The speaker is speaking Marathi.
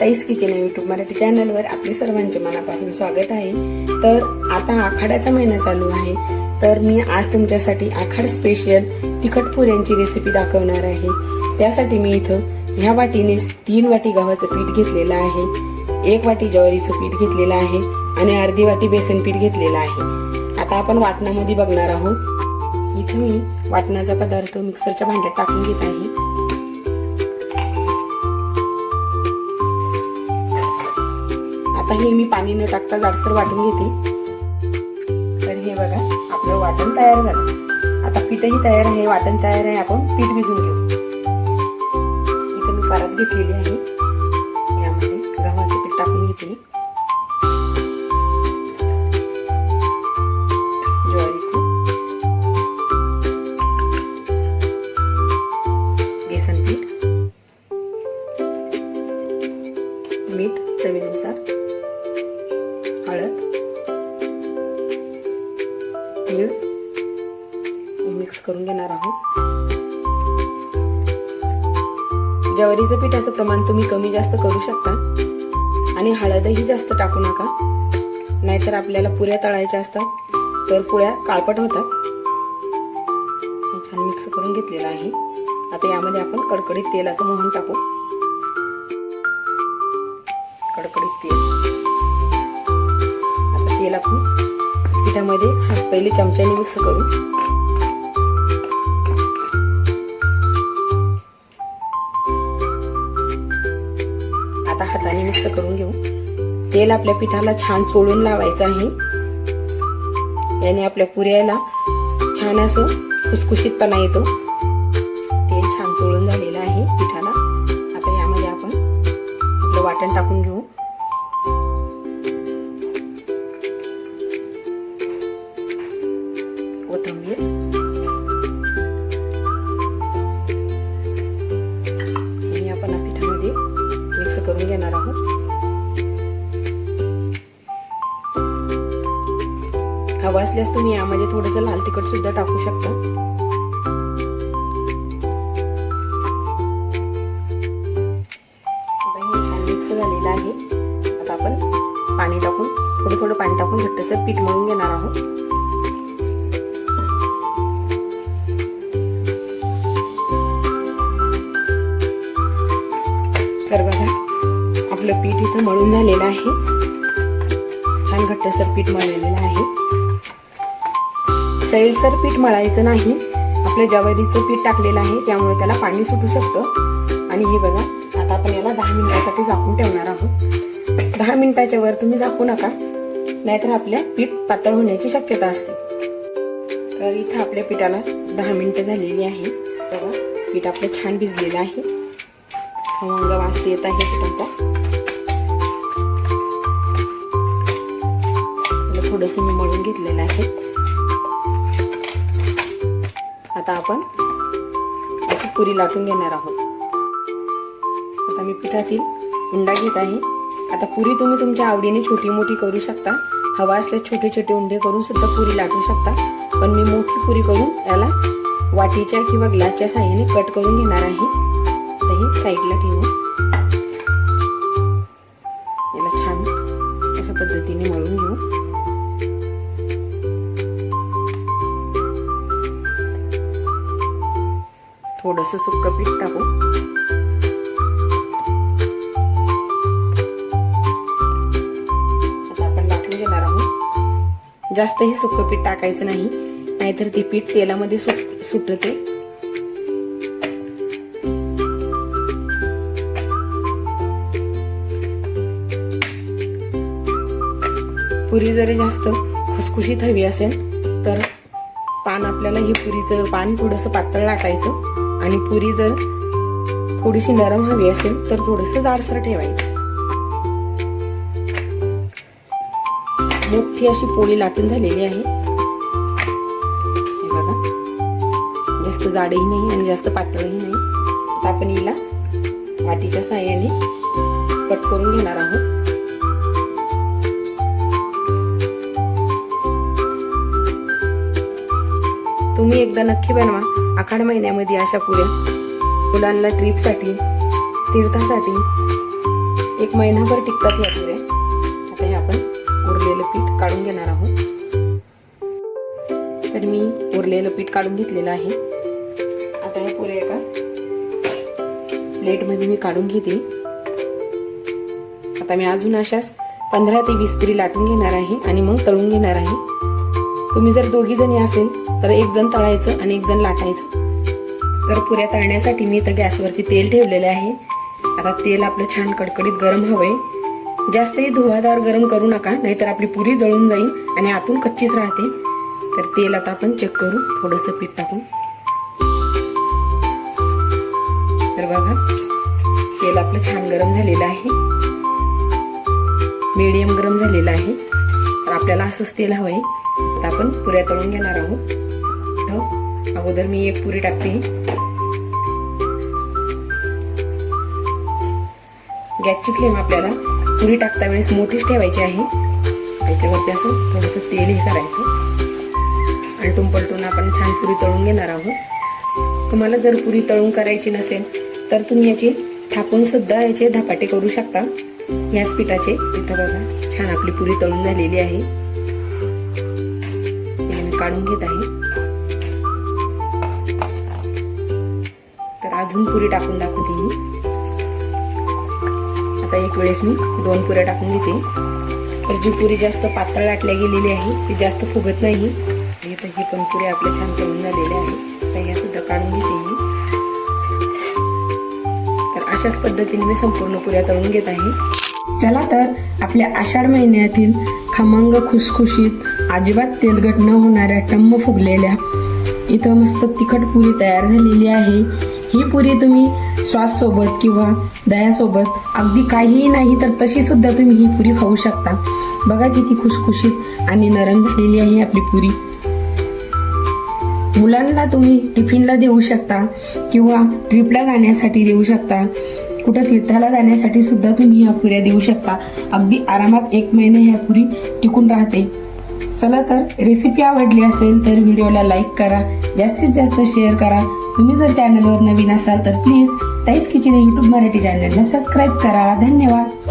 Tai's kitchen YouTube YouTube Marathi चॅनलवर आपले सर्वांचे मनापासून स्वागत आहे. तर आता आखाड्याचा महिना चालू आहे. तर मी आज तुमच्यासाठी आखाड स्पेशल तिखट पुऱ्यांची रेसिपी दाखवणार आहे. त्यासाठी मी इथं ह्या वाटीने तीन वाटी गव्हाचं पीठ घेतलेलं आहे. एक वाटी ज्वारीचं पीठ घेतलेलं आहे आणि अर्धी वाटी बेसन पीठ घेतलेलं आहे. आता आपण वाटणामध्ये बघणार आहोत. इथं मी वाटणाचा पदार्थ मिक्सरच्या भांड्यात टाकून घेत आहे. आता हे मी पाणी न टाकता जाडसर वाटून घेते. तर हे बघा आपलं वाटण तयार झालं. आता पीठही तयार आहे वाटण तयार आहे आपण पीठ भिजून घेऊ. इथं मी परत घेतलेली आहे. यामध्ये गव्हाचं पीठ टाकून घेतले. तीळ मिक्स करून घेणार आहोत. ज्वारीचं पिठाचं प्रमाण तुम्ही कमी जास्त करू शकता. आणि हळदही जास्त टाकू नका. नाहीतर आपल्याला पुऱ्या तळायच्या असतात तर पुऱ्या काळपट होतात. छान मिक्स करून घेतलेला आहे. आता यामध्ये आपण कडकडीत तेलाचं मोहन टाकू. कडकडीत तेल. आता तेल आपण पिठामध्ये हा पहिले चमच्याने मिक्स करू. आता हाताने मिक्स करून घेऊ. तेल आपल्या पिठाला छान चोळून लावायचं आहे. याने आपल्या पुऱ्याला छान असं खुसखुशीतपणा येतो. तेल छान चोळून झालेलं आहे पिठाला. आता यामध्ये आपण आपलं वाटण टाकून घेऊ. कोथिंबीर हे आपण पिठामध्ये मिक्स करून घेणार आहोत. हवा असल्यास तुम्ही यामध्ये थोडस लाल तिखट सुद्धा टाकू शकता. मिक्स झालेलं आहे. आता आपण पाणी टाकून थोडं थोडं पाणी टाकून घट्टसर पीठ मळून घेणार आहोत. आपलं पीठ इथं मळून झालेलं आहे. छान घट्टसर पीठ मळलेलं आहे. सैलसर पीठ मळायचं नाही. आपलं जवारीचं पीठ टाकलेलं आहे त्यामुळे त्याला पाणी सुटू शकतं. आणि हे बघा आता आपण याला दहा मिनिटासाठी झाकून ठेवणार आहोत. दहा मिनिटाच्या वर तुम्ही झाकू नका नाहीतर आपल्या पीठ पातळ होण्याची शक्यता असते. तर इथं आपल्या पिठाला दहा मिनिटं झालेली आहे. बघा पीठ आपलं छान भिजलेलं आहे. वास येत आहे पिठाचा. थोडंसं मी मळून घेतलेलं आहे. आता आपण याची पुरी लाटून घेणार आहोत. आता मी पिठातील उंडा घेत आहे. आता पुरी तुम्ही तुमच्या आवडीने छोटी मोठी करू शकता. हवा असल्यास छोटे छोटे उंडे करून सुद्धा पुरी लाटू शकता. पण मी मोठी पुरी करून याला वाटीच्या किंवा ग्लासच्या साह्याने कट करून घेणार आहे. आता ही साईडला ठेवू याला छान अशा पद्धतीने मळून घेऊ. थोडस सुक्क पीठ टाकू. आता आपण लाटून घेणार आहोत. जास्तही सुक्क पीठ टाकायचं नाही नाहीतर ते पीठ तेलामध्ये सुट सुटते. पुरी जरी जास्त खुसखुशीत हवी असेल तर पान आपल्याला हे पुरीचं पान थोडंसं पातळ लाटायचं. आणि पुरी जर थोडीशी नरम हवी असेल तर थोडंसं जाडसर ठेवायचं. मोठी अशी पोळी लाटून झालेली आहे. हे बघा. जास्त जाडही नाही आणि जास्त पातळही नाही. आता आपण हिला वाटीच्या साह्याने कट करून घेणार आहोत. तुम्ही एकदा नक्की बनवा. आखाड महिन्यामध्ये अशा पुढे मुलांना ट्रिपसाठी तीर्थासाठी एक महिनाभर टिकतात या पुऱ्या आता हे आपण उरलेलं पीठ काढून घेणार आहोत. तर मी उरलेलं पीठ काढून घेतलेलं आहे. आता हे पुऱ्या एका प्लेटमध्ये मी काढून घेते. आता मी अजून अशाच पंधरा ते वीस पुरी लाटून घेणार आहे आणि मग तळून घेणार आहे. तुम्ही जर दोघी जणी असेल तर एक जण तळायचं आणि एक जण लाटायचं. तर पुऱ्या तळण्यासाठी मी इथं गॅसवरती तेल ठेवलेले आहे. आता तेल आपलं छान कडकडीत गरम हवंय. जास्तही धुवादार गरम करू नका नाहीतर आपली पुरी जळून जाईल आणि आतून कच्चीच राहते. तर तेल आता आपण चेक करू थोडंसं पीठ टाकून. तर बघा तेल आपलं छान गरम झालेलं आहे. मीडियम गरम झालेलं आहे. तर आपल्याला असंच तेल हवंय. आता आपण पुऱ्या तळून घेणार आहोत. अगोदर मी एक पुरी टाकते. गॅसची फ्लेम आपल्याला. पुरी टाकता वेळेस मोठीच ठेवायची आहे. त्याच्यावरती असं थोडंसं तेल हे करायचं. आलटून पलटून आपण छान पुरी तळून घेणार आहोत. तुम्हाला जर पुरी तळून करायची नसेल तर तुम्ही याची थापून सुद्धा याचे धपाटे करू शकता. याच पिठाचे. इथं बघा छान आपली पुरी तळून झालेली आहे. काढून घेत आहे. अजून पुरी टाकून दाखवते मी. आता एक वेळेस मी दोन पुऱ्या टाकून घेते. तर जी पुरी जास्त पातळ लाटल्या गेलेली आहे ती जास्त फुगत नाही. तर ही पण पुरी आपल्या छान तळून झालेल्या आहे. तर ह्या सुद्धा काढून घेते मी. तर अशाच पद्धतीने मी संपूर्ण पुऱ्या तळून घेत आहे. चला तर आपल्या आषाढ महिन्यातील खमंग खुसखुशीत अजिबात तेलगट न होणाऱ्या टम्म फुगलेल्या इथं मस्त तिखट पुरी तयार झालेली आहे. ही पुरी तुम्ही श्वाससोबत किंवा दह्यासोबत अगदी काहीही नाही तर तशी सुद्धा तुम्ही ही पुरी खाऊ शकता. बघा किती खुशखुशीत आणि नरम झालेली आहे आपली पुरी. मुलांना तुम्ही टिफिनला देऊ शकता किंवा ट्रिपला जाण्यासाठी देऊ शकता. कुठं तीर्थाला जाण्यासाठी सुद्धा तुम्ही ह्या पुऱ्या देऊ शकता. अगदी आरामात एक महिना ह्या पुरी टिकून राहते. चला तर रेसिपी आवडली असेल तर व्हिडिओला लाईक करा. जास्तीत जास्त शेअर करा. तुम्ही जर चॅनलवर नवीन असाल तर please Tai's kitchen YouTube Marathi चॅनलला सबस्क्राईब करा. धन्यवाद.